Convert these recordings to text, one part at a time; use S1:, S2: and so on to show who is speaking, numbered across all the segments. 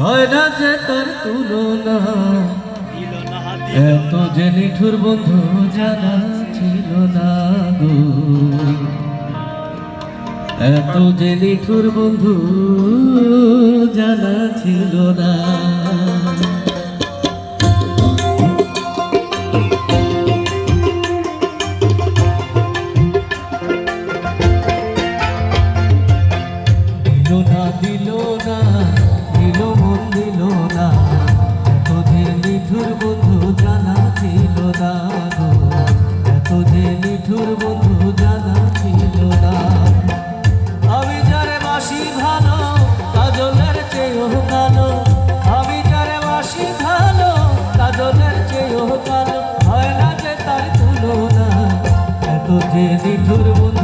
S1: হয় না যে তার তুলনা। এত যে নিঠুর বন্ধু জানা ছিল না গো। এত যে নিঠুর বন্ধু জানা ছিল না। দিল না দিল না। যে নিঠুর বন্ধু জানা ছিল না যে নিঠুর বন্ধু জানা ছিল না। আমি যারে বাসি ভালো, কাজলের চেয়েও কালো আমি যারে বাসি ভালো, কাজলের চেয়েও কালো হয় না যে তার তুলনা। এত যে নিঠুর বন্ধু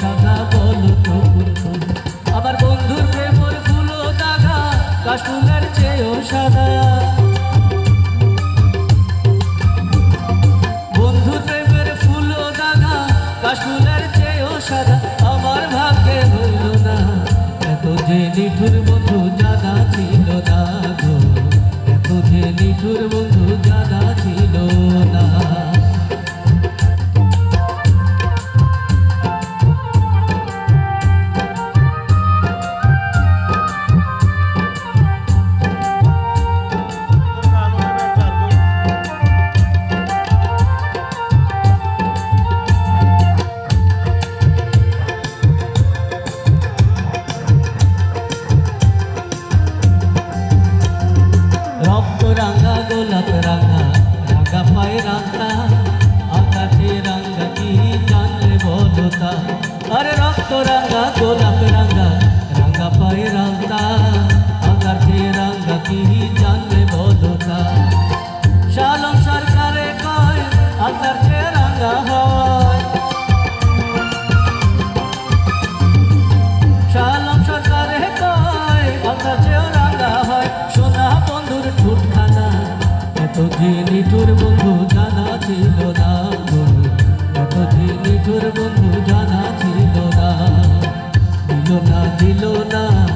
S1: সাদা তো কোন ফুল। আমার বন্ধুর প্রেমর ফুল দাগা চেয়েও সাদা। বন্ধু প্রেমের ফুল দাগা চেয়েও সাদা, আমার ভাগ্যে হইল না। এত যে নিঠুর ছিল যে নিঠুর বন্ধু জানা ছিল না। এত যে বন্ধু জানা ছিল না। দিল না দিল না।